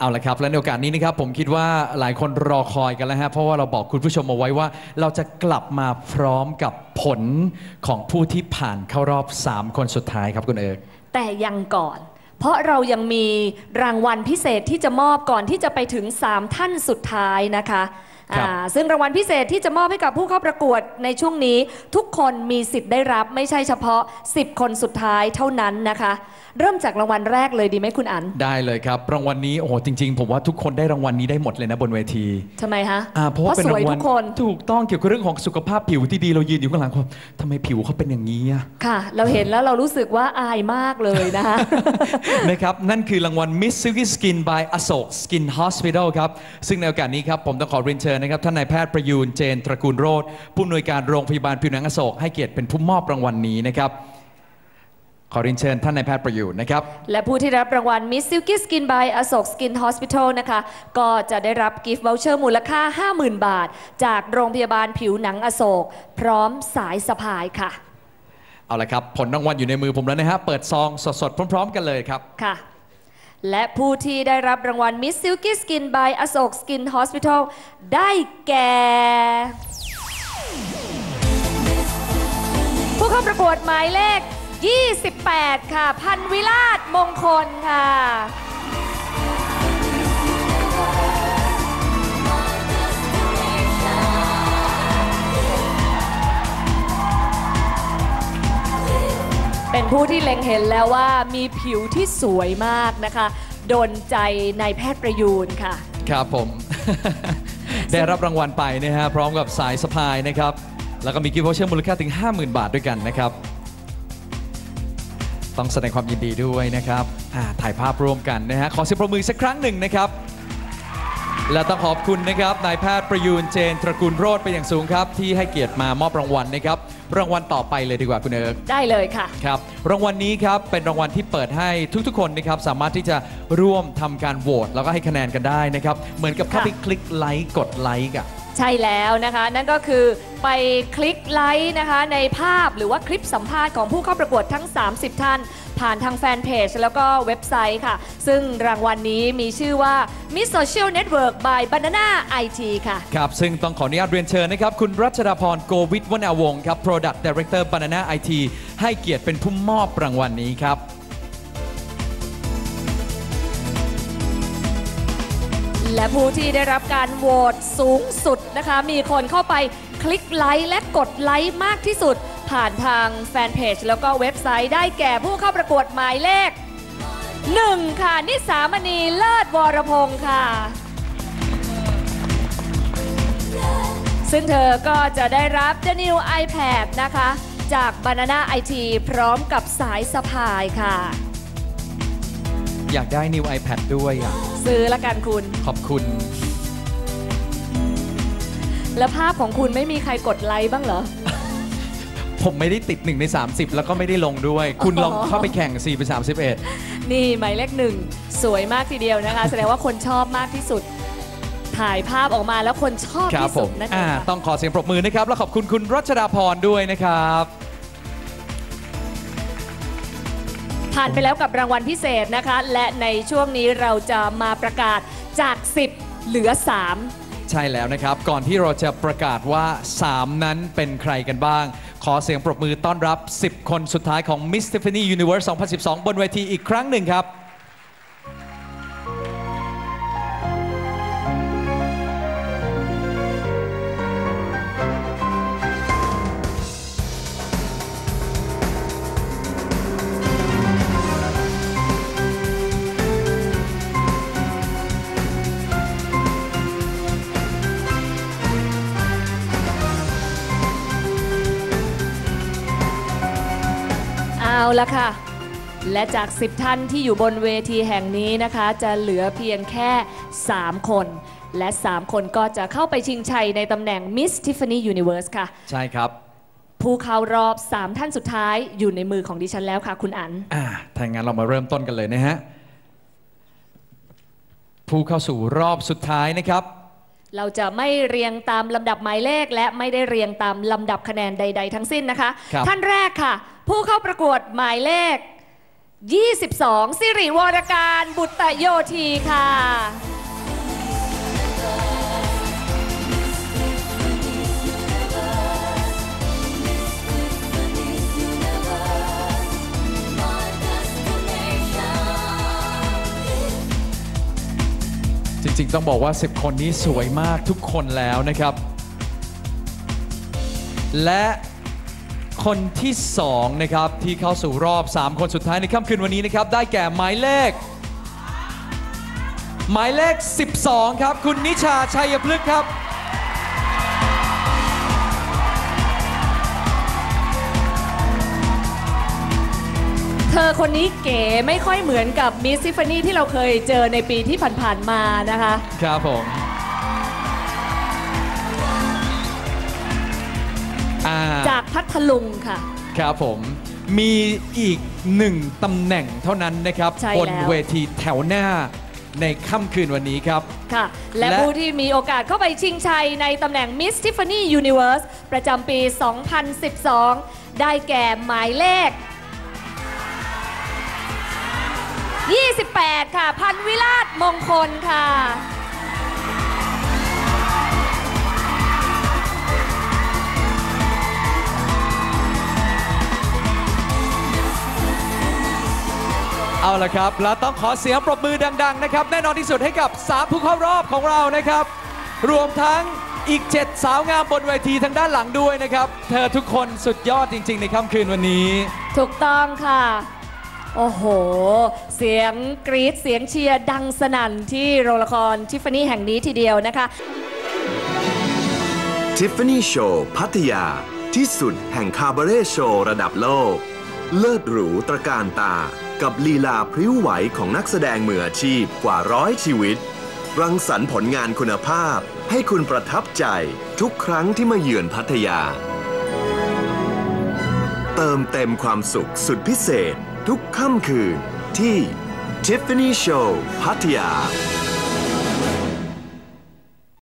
เอาละครับ และในโอกาสนี้นะครับผมคิดว่าหลายคนรอคอยกันแล้วฮะเพราะว่าเราบอกคุณผู้ชมเอาไว้ว่า เราจะกลับมาพร้อมกับผลของผู้ที่ผ่านเข้ารอบ 3 คนสุดท้ายครับคุณเอิร์กแต่ยังก่อน เพราะเรายังมีรางวัลพิเศษที่จะมอบก่อนที่จะไปถึง 3 ท่านสุดท้ายนะคะ ซึ่งรางวัลพิเศษที่จะมอบให้กับผู้เข้าประกวดในช่วงนี้ทุกคนมีสิทธิ์ได้รับไม่ใช่เฉพาะ 10 คนสุดท้ายเท่านั้นนะคะ เริ่มจากรางวัลแรกเลยดีไหมคุณอันได้เลยครับ รางวัลนี้โอ้โหจริง ๆ ผมว่าทุกคนได้รางวัลนี้ได้หมดเลยนะบนเวทีทำไมคะอ่าเพราะว่าเป็นสราวยงวัทุลกคนถูกต้องเกี่ยวกับเรื่องของสุขภาพผิวที่ดีเรายืนอยู่ข้างหลังว่าทำไมผิวเขาเป็นอย่างนี้อะค่ะ เราเห็นแล้วเรารู้สึกว่าอายมากเลยนะคะนะครับนั่นคือรางวัล Miss Silky Skin by Asok Skin Hospital ครับซึ่งในโอกาสนี้ครับผมต้องขอเรียนเชิญนะครับท่านนายแพทย์ประยูนเจนตระกูลโรธผู้อำนวยการโรงพยาบาลผิวหนังอโศกให้เกียรติเป็นผู้มอบรางวัลนี้นะครับขอเรียนเชิญท่านนายแพทย์ประยูนนะครับ และผู้ที่ได้รับรางวัล Miss Silky Skin by Asok Skin Hospital นะคะ ก็จะได้รับกิฟต์วอลเชอร์มูลค่า 50,000 บาท จากโรงพยาบาลผิวหนังอโศก พร้อมสายสะพายค่ะ เอาละครับ ผลรางวัลอยู่ในมือผมแล้วนะฮะเปิดซองสดๆ พร้อม ๆ กันเลยครับค่ะ และผู้ที่ได้รับรางวัล Miss Silky Skin by Asok Skin Hospital ได้แก่ ผู้เข้าประกวดหมายเลข 28 ค่ะ พันวิลาศมงคลค่ะ ผู้ที่เล็งเห็นแล้วว่ามีผิวที่สวยมากนะคะ โดนใจนายแพทย์ประยูนค่ะ ครับผม ได้รับรางวัลไปนะฮะพร้อมกับสายสะพายนะครับ แล้วก็มีกิฟต์วอเชอร์มูลค่าถึง 50,000 บาทด้วยกันนะครับ ต้องแสดงความยินดีด้วยนะครับอ่าถ่ายภาพร่วมกันนะฮะขอเสียงปรบมือสักครั้งหนึ่งนะครับและต้องขอบคุณนะครับนายแพทย์ประยูนเจนตระกูลโรธเป็นอย่างสูงครับ ที่ให้เกียรติมามอบรางวัลนะครับ รางวัลต่อไปเลยดีกว่าคุณเอิร์กได้เลยค่ะ ครับรางวัลนี้ครับเป็นรางวัลที่เปิดให้ทุกๆ คนนะครับสามารถที่จะร่วมทำการโหวตแล้วก็ให้คะแนนกันได้นะครับเหมือนกับเข้าค่ะไปคลิกไลค์กดไลค์อะ ใช่แล้วนะคะ นั่นก็คือไปคลิกไลค์นะคะในภาพหรือว่าคลิปสัมภาษณ์ของผู้เข้าประกวดทั้ง 30 ท่าน ผ่านทางแฟนเพจแล้วก็เว็บไซต์ค่ะ ซึ่งรางวัลนี้มีชื่อว่า Miss Social Network by Banana IT ค่ะ ครับ ซึ่งต้องขออนุญาตเรียนเชิญนะครับ คุณรัชดาพรโกวิทวนาวงศ์ครับ Product Director Banana IT ให้เกียรติเป็นผู้มอบรางวัลนี้ครับและผู้ที่ได้รับการโหวตสูงสุดนะคะ มีคนเข้าไปคลิกไลค์และกดไลค์มากที่สุด ผ่านทางแฟนเพจแล้วก็เว็บไซต์ได้แก่ผู้เข้าประกวดหมายเลข1ค่ะ นิสามณีเลิศวรพงศ์ค่ะ ซึ่งเธอก็จะได้รับ The New iPad นะคะ จาก Banana IT พร้อมกับสายสะพายค่ะ อยากได้ New iPad ด้วยอะซื้อละกันคุณ ขอบคุณ แล้วภาพของคุณไม่มีใครกดไลค์บ้างเหรอ ผมไม่ได้ติด 1 ใน 30 แล้วก็ไม่ได้ลงด้วย คุณลองเข้าไปแข่ง 4 ไป 31 นี่หมายเลขหนึ่งสวยมากทีเดียวนะคะ แสดงว่าคนชอบมากที่สุด ถ่ายภาพออกมาแล้วคนชอบครับที่ผสุดมนั่นเออ่างค่ะต้องขอเสียงปรบมือนะครับ และขอบคุณคุณรัชดาพรด้วยนะครับผ่านไปแล้วกับรางวัลพิเศษนะคะ และในช่วงนี้เราจะมาประกาศจาก 10 เหลือ 3 ใช่แล้วนะครับ ก่อนที่เราจะประกาศว่า 3 นั้นเป็นใครกันบ้าง ขอเสียงปรบมือต้อนรับ 10 คนสุดท้ายของ Miss Tiffany Universe 2012 บนเวทีอีกครั้งหนึ่งครับ ละค่ะ และจาก 10 ท่านที่อยู่บนเวทีแห่งนี้นะคะ จะเหลือเพียงแค่ 3 คน และ 3 คนก็จะเข้าไปชิงชัยในตำแหน่ง Miss Tiffany Universe ค่ะ ใช่ครับ ผู้เข้ารอบ 3 ท่านสุดท้ายอยู่ในมือของดิฉันแล้วค่ะ คุณอันอ่าถ้าอย่างนั้นเรามาเริ่มต้นกันเลยนะฮะ ผู้เข้าสู่รอบสุดท้ายนะครับ เราจะไม่เรียงตามลำดับหมายเลข และไม่ได้เรียงตามลำดับคะแนนใด ๆ ทั้งสิ้นนะคะ ครับ ท่านแรกค่ะ ผู้เข้าประกวดหมายเลข 22 สิริวรการบุตรโยธีค่ะ ริงๆ ต้องบอกว่า 10 คนนี้สวยมากทุกคนแล้วนะครับ และคนที่ 2 นะครับ ที่เข้าสู่รอบ 3 คนสุดท้ายในค่ำคืนวันนี้นะครับ ได้แก่หมายเลข หมายเลข 12 ครับ คุณนิชาชัยพฤกษ์ครับ อคนนี้เก๋ไม่ค่อยเหมือนกับมิสซิฟานี่ที่เราเคยเจอในปีที่ผ่านๆมานะคะ ครับผม อ่า จากพัทลุงค่ะ ครับผม มีอีกหนึ่งตำแหน่งเท่านั้นนะครับ ใช่บนแล้ว เวทีแถวหน้าในค่ำคืนวันนี้ครับ ค่ะ และและ ผู้ที่มีโอกาสเข้าไปชิงชัยในตำแหน่ง Miss Tiffany Universe ประจำปี 2012 ได้แก่หมายเลข 28 ค่ะ พันวิราชมงคลค่ะ เอาละครับ แล้วต้องขอเสียงปรบมือดัง ๆ นะครับ แน่นอนที่สุดให้กับ3ผู้เข้ารอบของเรานะครับ รวมทั้งอีก 7 สาวงามบนเวทีทางด้านหลังด้วยนะครับ เธอทุกคนสุดยอดจริง ๆ ในค่ำคืนวันนี้ ถูกต้องค่ะ โอ้โห เสียงกรี๊ดเสียงเชียร์ดังสนั่นที่โรงละครทิฟฟานี่แห่งนี้ทีเดียวนะคะ ทิฟฟานี่โชว์พัทยา ที่สุดแห่งคาบาเร่โชว์ระดับโลก เลิศหรูตระการตา กับลีลาพริ้วไหวของนักแสดงมืออาชีพกว่าร้อยชีวิต รังสรรค์ผลงานคุณภาพ ให้คุณประทับใจทุกครั้งที่มาเยือนพัทยา เติมเต็มความสุขสุดพิเศษ ทุกค่ำคืนที่ Tiffany Show พัทยา